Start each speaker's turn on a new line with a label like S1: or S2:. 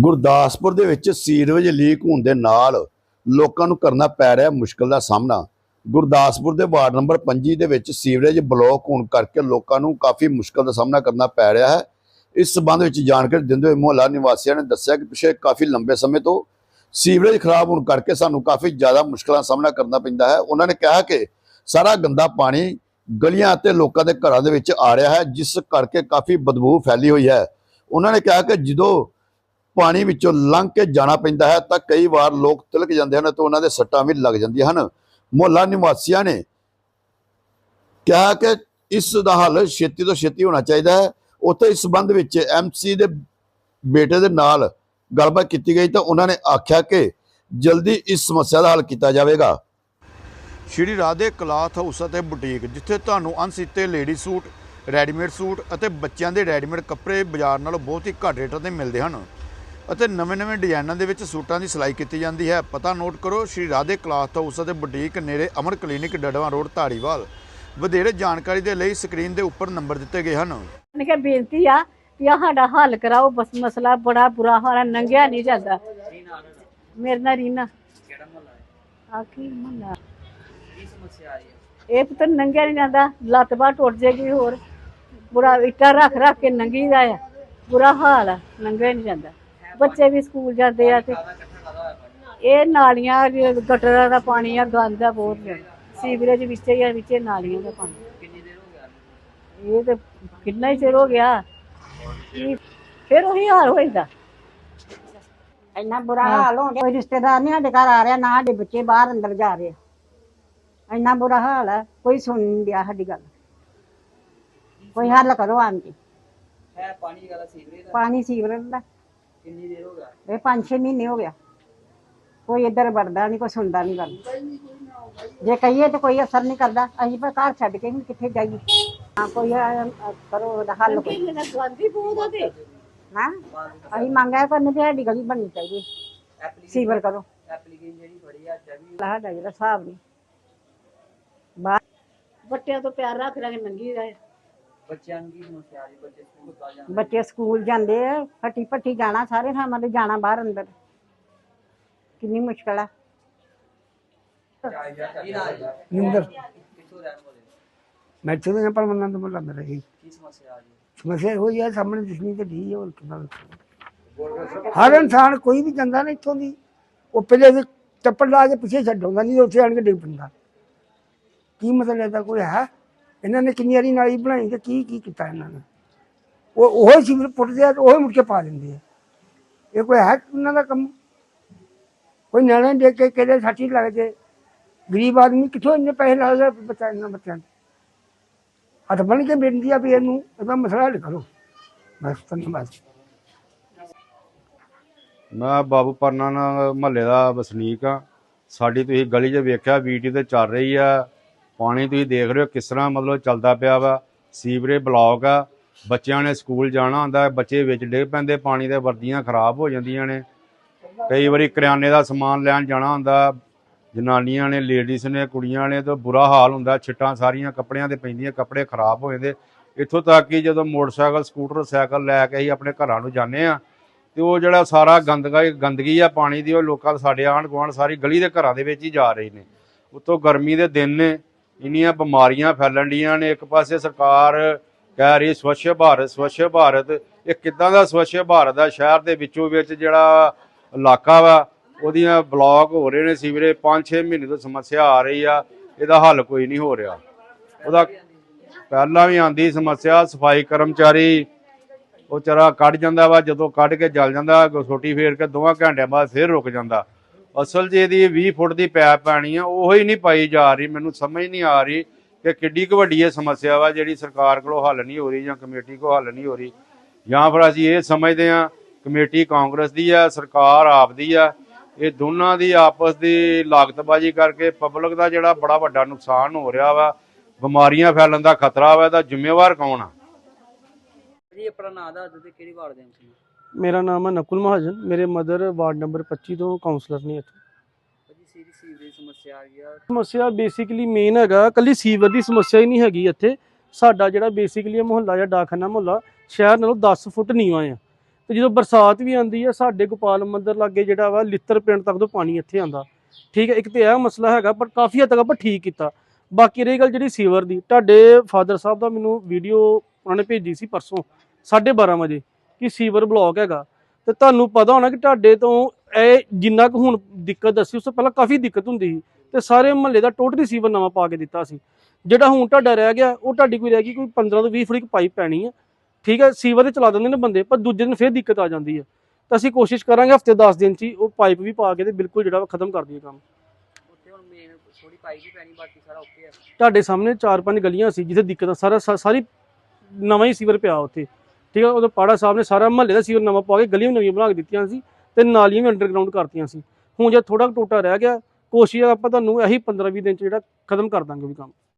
S1: ਗੁਰਦਾਸਪੁਰ ਦੇ ਵਿੱਚ sewerage leak ਹੋਣ ਦੇ ਨਾਲ ਲੋਕਾਂ ਨੂੰ ਕਰਨਾ ਪੈ ਰਿਹਾ ਮੁਸ਼ਕਲ ਦਾ ਸਾਹਮਣਾ। ਗੁਰਦਾਸਪੁਰ ਦੇ ਵਾਰਡ ਨੰਬਰ 25 ਦੇ ਵਿੱਚ ਸੀਵਰੇਜ ਬਲੌਕ ਹੋਣ ਕਰਕੇ ਲੋਕਾਂ ਨੂੰ ਕਾਫੀ ਮੁਸ਼ਕਲ ਦਾ ਸਾਹਮਣਾ ਕਰਨਾ ਪੈ ਰਿਹਾ ਹੈ। ਇਸ ਸਬੰਧ ਵਿੱਚ ਜਾਣਕਾਰੀ ਦਿੰਦੇ ਹੋਏ ਮੁਹੱਲਾ ਨਿਵਾਸੀਆਂ ਨੇ ਦੱਸਿਆ ਕਿ ਪਿਛਲੇ ਕਾਫੀ ਲੰਬੇ ਸਮੇਂ ਤੋਂ ਸੀਵਰੇਜ ਖਰਾਬ ਹੋਣ ਕਰਕੇ ਸਾਨੂੰ ਕਾਫੀ ਜ਼ਿਆਦਾ ਮੁਸ਼ਕਲਾਂ ਦਾ ਸਾਹਮਣਾ ਕਰਨਾ ਪੈਂਦਾ ਹੈ। ਉਹਨਾਂ ਨੇ ਕਿਹਾ ਕਿ ਸਾਰਾ ਗੰਦਾ ਪਾਣੀ ਗਲੀਆਂ ਅਤੇ ਲੋਕਾਂ ਦੇ ਘਰਾਂ ਦੇ ਵਿੱਚ ਆ ਰਿਹਾ ਹੈ, ਜਿਸ ਕਰਕੇ ਕਾਫੀ ਬਦਬੂ ਫੈਲੀ ਹੋਈ ਹੈ। ਉਹਨਾਂ ਨੇ ਕਿਹਾ ਕਿ ਜਦੋਂ ਪਾਣੀ ਵਿੱਚੋਂ ਲੰਘ ਕੇ ਜਾਣਾ ਪੈਂਦਾ ਹੈ ਤਾਂ ਕਈ ਵਾਰ ਲੋਕ ਤਿਲਕ ਜਾਂਦੇ ਹਨ ਤੇ ਉਹਨਾਂ ਦੇ ਸੱਟਾਂ ਵੀ ਲੱਗ ਜਾਂਦੀਆਂ ਹਨ। ਮੁਹੱਲਾ ਨਿਵਾਸੀਆਂ ਨੇ ਕਿਹਾ ਕਿ ਇਸ ਦਾ ਹੱਲ ਛੇਤੀ ਤੋਂ ਛੇਤੀ ਹੋਣਾ ਚਾਹੀਦਾ ਹੈ। ਉੱਥੇ ਇਸ ਸੰਬੰਧ ਵਿੱਚ ਐਮਸੀ ਦੇ ਬੇਟੇ ਦੇ ਨਾਲ ਗੱਲਬਾਤ ਕੀਤੀ ਗਈ ਤਾਂ ਉਹਨਾਂ ਨੇ ਆਖਿਆ ਕਿ ਜਲਦੀ ਇਸ ਸਮੱਸਿਆ ਦਾ ਹੱਲ ਕੀਤਾ ਜਾਵੇਗਾ। ਸ਼੍ਰੀ ਰਾਧੇ ਕਲਾਥ ਹਾਊਸ ਅਤੇ ਬੁਟੀਕ, ਜਿੱਥੇ ਤੁਹਾਨੂੰ ਅਣਸੀਤੇ ਲੇਡੀ ਸੂਟ, ਰੈਡੀਮੇਡ ਸੂਟ ਅਤੇ ਬੱਚਿਆਂ ਦੇ ਰੈਡੀਮੇਡ ਕੱਪੜੇ ਬਾਜ਼ਾਰ ਨਾਲੋਂ ਬਹੁਤ ਹੀ ਘੱਟ ਰੇਟਾਂ ਤੇ ਮਿਲਦੇ ਹਨ। ਅਤੇ ਨਵੇਂ-ਨਵੇਂ ਡਿਜ਼ਾਈਨਾਂ ਦੇ ਵਿੱਚ ਸੂਟਾਂ ਦੀ ਸਿਲਾਈ ਕੀਤੀ ਜਾਂਦੀ ਹੈ। ਪਤਾ ਨੋਟ ਕਰੋ, ਸ਼੍ਰੀ ਰਾਧੇ ਕਲਾਥ ਹਾਊਸ ਅਤੇ ਬੁਟੀਕ ਨੇੜੇ ਅਮਰ ਕਲੀਨਿਕ ਡੜਵਾ ਰੋਡ ਧਾਰੀਵਾਲ। ਵਧੇਰੇ ਜਾਣਕਾਰੀ ਦੇ ਲਈ ਸਕਰੀਨ ਦੇ ਉੱਪਰ ਨੰਬਰ ਦਿੱਤੇ ਗਏ ਹਨ।
S2: ਨੇ ਕਿਹਾ, ਬੇਨਤੀ ਆ ਵੀ ਆਹ ਸਾਡਾ ਹੱਲ ਕਰਾਓ, ਬਸ ਮਸਲਾ ਬੜਾ ਬੁਰਾ ਹਾਲ ਹੈ ਨੰਗਿਆ ਨਹੀਂ ਜਾਂਦਾ। ਮੇਰੇ ਨਾਲ ਰੀਨਾ।
S3: ਕਿਹੜਾ ਮਹੱਲਾ ਹੈ
S2: ਆ ਕੀ ਮੰਨਾ
S3: ਕੀ ਸਮੱਸਿਆ ਆ ਰਹੀ ਹੈ
S2: ਇਹ ਪੁੱਤ ਨੰਗਿਆ ਨਹੀਂ ਜਾਂਦਾ, ਲੱਤ ਬਾਹ ਟੁੱਟ ਜੇਗੀ ਹੋਰ। ਬੁਰਾ ਇੱਟਾਂ ਰੱਖ ਰੱਖ ਕੇ ਨੰਗੀ ਦਾ ਆ। ਬੁਰਾ ਹਾਲ ਆ, ਨੰਗਿਆ ਨਹੀਂ ਜਾਂਦਾ। ਬੱਚੇ ਵੀ ਸਕੂਲ ਜਾਂਦੇ ਆ ਤੇ ਇਹ ਨਾਲੀਆਂ ਗਟਰਾਂ ਦਾ ਪਾਣੀ ਆ ਗੰਦ ਆ ਬਹੁਤ। ਸੀਵਰੇਜ ਵਿੱਚ ਹੀ ਆ ਵਿੱਚੇ ਨਾਲੀਆਂ ਦਾ ਪਾਣੀ।
S3: ਕਿੰਨੀ ਦੇਰ ਹੋ ਗਿਆ
S2: ਇਹ ਤੇ ਕਿੰਨਾ ਹੀ ਚਿਰ ਹੋ ਗਿਆ। ਫਿਰ ਉਹੀ ਹਾਲ ਹੋ ਜਾਂਦਾ।
S4: ਇੰਨਾ ਬੁਰਾ ਹਾਲ ਹੋ ਗਿਆ। ਕੋਈ ਰਿਸ਼ਤੇਦਾਰ ਨਹੀਂ ਸਾਡੇ ਘਰ ਆ ਰਿਹਾ ਨਾ ਸਾਡੇ ਬੱਚੇ ਬਾਹਰ ਅੰਦਰ ਜਾ ਰਹੇ। ਇੰਨਾ ਬੁਰਾ ਹਾਲ ਹੈ ਕੋਈ ਸੁਣ ਨਹੀਂ ਰਿਹਾ ਸਾਡੀ ਗੱਲ। ਕੋਈ ਹੱਲ ਕਰੋ ਕੇ।
S3: ਹੈ ਪਾਣੀ ਕਾਹਦਾ ਸੀਵਰੇਜ ਦਾ।
S4: ਪਾਣੀ ਸੀਵਰੇਜ ਦਾ।
S3: ਕਿੰਨੀ ਦੇਰ ਹੋ ਗਿਆ?
S4: ਇਹ 5-6 ਮਹੀਨੇ ਹੋ ਗਿਆ ਕੋਈ ਇੱਧਰ ਵੜਦਾ ਨਹੀਂ ਕੋਈ ਸੁਣਦਾ ਨਹੀਂ ਗੱਲ। ਜੇ। ਕਹੀਏ ਤਾਂ ਕੋਈ ਅਸਰ ਨਹੀਂ ਕਰਦਾ। ਅਸੀਂ ਪਰ ਘਰ ਛੱਡ ਕੇ ਹੁਣ ਕਿੱਥੇ ਜਾਈਏ। ਹਾਂ ਕੋਈ ਅਹ, ਅਹ, ਕਰੋ ਉਹਦਾ ਹੱਲ ਕੋਈ।
S2: ਗਾਂਧੀ ਬਹੁਤ ਆ ਤੇ।
S4: ਹਾਂ? ਅਸੀਂ ਮੰਗਿਆ ਕੋਈ ਨਹੀਂ ਸਾਡੀ ਗਲੀ ਬਣਨੀ ਚਾਹੀਦੀ।
S3: ਐਪਲੀਕੇਸ਼ਨ
S4: ਸੀਵਰ ਕਰੋ।
S3: ਐਪਲੀਕੇਸ਼ਨ ਜਿਹੜੀ ਫੜੀ ਆ ਅੱਜ ਵੀ।
S4: ਸਾਡਾ ਜਿਹੜਾ ਹਿਸਾਬ ਨਹੀਂ। ਬਾਹਰ
S2: ਬੱਟਿਆਂ ਤੋਂ ਪਿਆਰ ਰੱਖ ਰੱਖ ਨੰਗੀ ਦਾ
S3: ਬੱਚਿਆਂ ਨੂੰ ਕੀ ਸਮੱਸਿਆ ਆ ਰਹੀ? ਬੱਚੇ ਸਕੂਲ ਜਾਂਦੇ?
S4: ਬੱਚੇ ਸਕੂਲ ਜਾਂਦੇ ਆ ਫੱਟੀ ਫੱਟੀ ਜਾਣਾ ਸਾਰੇ ਥਾਵਾਂ ਤੇ ਜਾਣਾ ਬਾਹਰ ਅੰਦਰ। ਕਿੰਨੀ ਮੁਸ਼ਕਲ ਆ।
S3: ਕੀ ਨਾ
S5: ਨਿੰਦਰ।
S3: ਕਿੱਥੋਂ ਰਹਿਣ ਵਾਲੇ? ਹੋ?
S5: ਮੈਂ ਇੱਥੇ ਦੇ ਪਰਮਾਨੰਦ ਮੁੱਲਾ ਮੇਰਾ ਜੀ
S3: ਕੀ ਸਮੱਸਿਆ ਆ ਰਹੀ? ਹੈ
S5: ਸਮੱਸਿਆ ਹੋਈ ਹੈ ਸਾਹਮਣੇ ਦਿਸਣੀ ਤੇ ਢੀ ਹੈ ਹੋਰ ਕਿੰਨਾ। ਹਰ ਇਨਸਾਨ ਕੋਈ ਵੀ ਜਾਂਦਾ ਨਾ ਇੱਥੋਂ ਦੀ ਉਹ ਪਹਿਲੇ ਦੇ ਚੱਪਲ ਲਾ ਕੇ ਪਿੱਛੇ ਛੱਡਾਉਂਦਾ ਨਹੀਂ ਉੱਥੇ ਆਣ ਕੇ ਡਿੱਗ ਪੈਂਦਾ। ਕੀ ਮਤਲਬ ਇਹਦਾ ਕੋਈ ਹੈ? ਇਹਨਾਂ ਨੇ ਕਿੰਨੀ ਵਾਰੀ ਨਾਲੀ ਬਣਾਈ ਤੇ ਕੀ ਕੀ ਕੀਤਾ ਇਹਨਾਂ ਨੇ? ਉਹ ਉਹ ਸਿਵਰ ਪੁੱਟਦੇ ਆ ਤੇ ਉਹ ਮੁੜ ਕੇ ਪਾ ਦਿੰਦੇ ਆ। ਇਹ ਕੋਈ ਹੈ ਉਹਨਾਂ ਦਾ ਕੰਮ? ਕੋਈ ਨਿਆਣੇ ਦੇਖ ਕੇ ਕਿਹਦੇ ਸਾਥੀ ਲੱਗ ਜੇ? ਗਰੀਬ ਆਦਮੀ ਕਿੱਥੋਂ ਇੰਨੇ ਪੈਸੇ ਲਾ ਲਏ ਬੱਚਾ ਇਹਨਾਂ ਬੱਚਿਆਂ ਦੇ ਹੱਥ ਬਣ ਕੇ ਬੇਨਤੀ ਆ ਵੀ ਇਹਨੂੰ ਇਹਦਾ ਮਸਲਾ ਹੱਲ ਕਰੋ। ਬਸ, ਧੰਨਵਾਦ।
S6: ਮੈਂ ਬਾਬੂ ਪਰਨਾ ਮਹੱਲੇ ਦਾ ਵਸਨੀਕ ਆ। ਸਾਡੀ ਤੁਸੀਂ ਗਲੀ 'ਚ ਵੇਖਿਆ ਵੀਡੀਓ ਤੇ ਚੱਲ ਰਹੀ ਆ। ਪਾਣੀ ਤੁਸੀਂ ਦੇਖ ਰਹੇ ਹੋ ਕਿਸ ਤਰ੍ਹਾਂ ਮਤਲਬ ਚੱਲਦਾ ਪਿਆ ਵਾ। ਸੀਵਰੇਜ ਬਲੌਕ ਆ। ਬੱਚਿਆਂ ਨੇ ਸਕੂਲ ਜਾਣਾ ਹੁੰਦਾ ਬੱਚੇ ਵਿੱਚ ਡਿੱਗ ਪੈਂਦੇ, ਪਾਣੀ ਦੇ ਵਰਦੀਆਂ ਖਰਾਬ ਹੋ ਜਾਂਦੀਆਂ ਨੇ। ਕਈ ਵਾਰੀ ਕਰਿਆਨੇ ਦਾ ਸਮਾਨ ਲੈਣ ਜਾਣਾ ਹੁੰਦਾ। ਜਨਾਨੀਆਂ ਨੇ, ਲੇਡੀਜ਼ ਨੇ, ਕੁੜੀਆਂ ਨੇ ਤਾਂ ਬੁਰਾ ਹਾਲ ਹੁੰਦਾ। ਛਿੱਟਾਂ ਸਾਰੀਆਂ ਕੱਪੜਿਆਂ ਤੇ ਪੈਂਦੀਆਂ, ਕੱਪੜੇ ਖਰਾਬ ਹੋ ਜਾਂਦੇ। ਇੱਥੋਂ ਤੱਕ ਕਿ ਜਦੋਂ ਮੋਟਰਸਾਈਕਲ, ਸਕੂਟਰ, ਸਾਈਕਲ ਲੈ ਕੇ ਅਸੀਂ ਆਪਣੇ ਘਰਾਂ ਨੂੰ ਜਾਂਦੇ ਆ ਤੇ ਉਹ ਜਿਹੜਾ ਸਾਰਾ ਗੰਦਗਾ, ਗੰਦਗੀ ਆ ਪਾਣੀ ਦੀ, ਉਹ ਲੋਕਾਂ ਸਾਡੇ ਆਂਢ ਗੁਆਂਢ ਸਾਰੀ ਗਲੀ ਦੇ ਘਰਾਂ ਦੇ ਵਿੱਚ ਹੀ ਜਾ ਰਹੀ ਨੇ। ਉੱਤੋਂ ਗਰਮੀ ਦੇ ਦਿਨ ਨੇ। ਇੰਨੀਆਂ ਬਿਮਾਰੀਆਂ ਫੈਲਣ ਡੀਆਂ ਨੇ। ਇੱਕ ਪਾਸੇ ਸਰਕਾਰ ਕਹਿ ਰਹੀ ਸਵੱਛ ਭਾਰਤ ਸਵੱਛ ਭਾਰਤ। ਇਹ ਕਿੱਦਾਂ ਦਾ ਸਵੱਛ ਭਾਰਤ ਆ? ਸ਼ਹਿਰ ਦੇ ਵਿੱਚੋਂ ਵਿੱਚ ਜਿਹੜਾ ਇਲਾਕਾ ਵਾ, ਉਹਦੀਆਂ ਬਲੌਕ ਹੋ ਰਹੇ ਨੇ ਸੀਵਰੇਜ। 5-6 ਮਹੀਨੇ ਤੋਂ ਸਮੱਸਿਆ ਆ ਰਹੀ ਆ। ਇਹਦਾ ਹੱਲ ਕੋਈ ਨਹੀਂ ਹੋ ਰਿਹਾ। ਉਹਦਾ ਪਹਿਲਾਂ ਵੀ ਆਂਦੀ ਸਮੱਸਿਆ, ਸਫ਼ਾਈ ਕਰਮਚਾਰੀ, ਉਹ ਚਰਾ ਕੱਢ ਜਾਂਦਾ ਵਾ। ਜਦੋਂ ਕੱਢ ਕੇ ਜਲ ਜਾਂਦਾ ਛੋਟੀ ਫੇਰ ਕੇ ਦੋਵਾਂ ਘੰਟਿਆਂ ਬਾਅਦ ਫੇਰ ਰੁਕ ਜਾਂਦਾ। ਅਸਲ 'ਚ ਇਹਦੀ 20 ਫੁੱਟ ਦੀ ਪੈਪ ਪੈਣੀ ਆ, ਉਹ ਹੀ ਨਹੀਂ ਪਾਈ ਜਾ ਰਹੀ, ਮੈਨੂੰ ਸਮਝ ਨਹੀਂ ਆ ਰਹੀ ਕਿ ਕਿੱਡੀ ਕੁ ਵੱਡੀ ਇਹ ਸਮੱਸਿਆ ਵਾ ਜਿਹੜੀ ਸਰਕਾਰ ਕੋਲੋਂ ਹੱਲ ਨਹੀਂ ਹੋ ਰਹੀ ਜਾਂ ਕਮੇਟੀ ਕੋਲ ਹੱਲ ਨਹੀਂ ਹੋ ਰਹੀ। ਜਾਂ ਫਿਰ ਅਸੀਂ ਇਹ ਸਮਝਦੇ ਆ ਕਮੇਟੀ ਕਾਂਗਰਸ ਦੀ ਆ, ਸਰਕਾਰ ਆਪ ਦੀ ਆ, ਇਹ ਦੋਨਾਂ ਦੀ ਆਪਸ ਦੀ ਲਾਗਤਬਾਜ਼ੀ ਕਰਕੇ ਪਬਲਿਕ ਦਾ ਜਿਹੜਾ ਬੜਾ ਵੱਡਾ ਨੁਕਸਾਨ ਹੋ ਰਿਹਾ ਵਾ, ਬਿਮਾਰੀਆਂ ਫੈਲਣ ਦਾ ਖਤਰਾ ਵਾ, ਇਹਦਾ ਜ਼ਿੰਮੇਵਾਰ ਕੌਣ ਆ?
S3: ਜੀ, ਆਪਣਾ ਨਾਂ ਦੱਸ ਤੇ ਕਿਹੜੀ ਵਾਰਡ ਦੇ MC
S7: ਮੇਰਾ ਨਾਮ ਹੈ ਨਕੁਲ ਮਹਾਜਨ। ਮੇਰੇ ਮਦਰ ਵਾਰਡ ਨੰਬਰ 25 ਤੋਂ ਕਾਉਂਸਲਰ ਨੇ ਇੱਥੇ।
S3: ਸਮੱਸਿਆ
S7: ਬੇਸਿਕਲੀ ਮੇਨ ਹੈਗਾ ਕੱਲੀ ਸੀਵਰ ਦੀ ਸਮੱਸਿਆ ਹੀ ਨਹੀਂ ਹੈਗੀ ਇੱਥੇ। ਸਾਡਾ ਜਿਹੜਾ ਬੇਸਿਕਲੀ ਮੁਹੱਲਾ ਜਾਂ ਡਾਕਖਾਨਾ ਮੁਹੱਲਾ ਸ਼ਹਿਰ ਨਾਲੋਂ 10 ਫੁੱਟ ਨੀਵਾਂ ਆ। ਤੇ ਜਦੋਂ ਬਰਸਾਤ ਵੀ ਆਂਦੀ ਹੈ ਸਾਡੇ ਗੋਪਾਲ ਮੰਦਿਰ ਲਾਗੇ ਜਿਹੜਾ ਵਾ ਲਿੱਤਰ ਪਿੰਡ ਤੱਕ ਤੋਂ ਪਾਣੀ ਇੱਥੇ ਆਂਦਾ ਠੀਕ ਹੈ ਇੱਕ ਤੇ ਇਹ ਮਸਲਾ ਹੈਗਾ ਪਰ ਕਾਫੀ ਹੱਦ ਤੱਕ ਆਪਾਂ ਠੀਕ ਕੀਤਾ। ਬਾਕੀ ਰਹੀ ਗੱਲ ਜਿਹੜੀ ਸੀਵਰ ਦੀ ਤੁਹਾਡੇ ਫਾਦਰ ਸਾਹਿਬ ਦਾ ਮੈਨੂੰ ਵੀਡੀਓ ਉਹਨਾਂ ਨੇ ਭੇਜੀ ਸੀ ਪਰਸੋਂ 12:30 ਵਜੇ। ਕਿ ਸੀਵਰ ਬਲੌਕ ਹੈਗਾ। ਤੇ ਤੁਹਾਨੂੰ ਪਤਾ ਹੋਣਾ ਕਿ ਤੁਹਾਡੇ ਤੋਂ ਇਹ ਜਿੰਨਾ ਕੁ ਹੁਣ ਦਿੱਕਤ ਦੱਸੀ ਉਸ ਤੋਂ ਪਹਿਲਾਂ ਕਾਫੀ ਦਿੱਕਤ ਹੁੰਦੀ ਸੀ ਤੇ ਸਾਰੇ ਮਹੱਲੇ ਦਾ ਟੋਟਲੀ ਸੀਵਰ ਨਵਾਂ ਪਾ ਕੇ ਦਿੱਤਾ ਸੀ। ਜਿਹੜਾ ਹੁਣ ਤੁਹਾਡਾ ਰਹਿ ਗਿਆ ਉਹ ਤੁਹਾਡੀ ਕੋਈ ਰਹਿ ਗਈ ਕੋਈ 15 ਤੋਂ 20 ਫੁੱਟ ਪਾਈਪ ਪੈਣੀ ਹੈ ਠੀਕ ਹੈ ਸੀਵਰ ਤੇ ਚਲਾ ਦਿੰਦੇ ਨੇ ਬੰਦੇ ਪਰ ਦੂਜੇ ਦਿਨ ਫੇਰ ਦਿੱਕਤ ਆ ਜਾਂਦੀ ਹੈ ਤਾਂ ਅਸੀਂ ਕੋਸ਼ਿਸ਼ ਕਰਾਂਗੇ ਹਫ਼ਤੇ 10 ਦਿਨ ਚ ਉਹ ਪਾਈਪ ਵੀ ਪਾ ਕੇ ਤੇ ਬਿਲਕੁਲ ਜਿਹੜਾ ਖਤਮ ਕਰ ਦਈਏ ਕੰਮ।
S3: ਉੱਥੇ ਹੁਣ ਮੇਨ ਥੋੜੀ ਪਾਈ ਵੀ ਪੈਣੀ ਬਾਕੀ ਸਾਰਾ ਓਕੇ ਆ।
S7: ਤੁਹਾਡੇ ਸਾਹਮਣੇ ਚਾਰ ਪੰਜ ਗਲੀਆਂ ਸੀ ਜਿੱਥੇ ਦਿੱਕਤ ਆ ਸਾਰਾ ਸਾਰੀ ਨਵਾਂ ਹੀ ਸੀਵਰ ਪਿਆ ਉੱਥੇ। ਠੀਕ ਹੈ ਉਦੋਂ ਪਾੜਾ ਸਾਹਿਬ ਨੇ ਸਾਰਾ ਮਹੱਲੇ ਦਾ ਸੀਵਰ ਨਵਾਂ ਪਾ ਕੇ ਗਲੀਆਂ ਵੀ ਨਵੀਆਂ ਬਣਾ ਕੇ ਦਿੱਤੀਆਂ ਸੀ ਤੇ ਨਾਲੀਆਂ ਵੀ ਅੰਡਰਗਰਾਉਂਡ ਕਰਤੀਆਂ ਸੀ। ਹੁਣ ਜੇ ਥੋੜਾ ਟੋਟਾ ਰਹਿ ਗਿਆ, ਕੋਸ਼ਿਸ਼ ਆ ਆਪਾਂ ਤੁਹਾਨੂੰ ਇਹੀ 15 20 ਦਿਨ ਚ ਜਿਹੜਾ ਖਤਮ ਕਰ ਦਾਂਗੇ ਵੀ ਕੰਮ।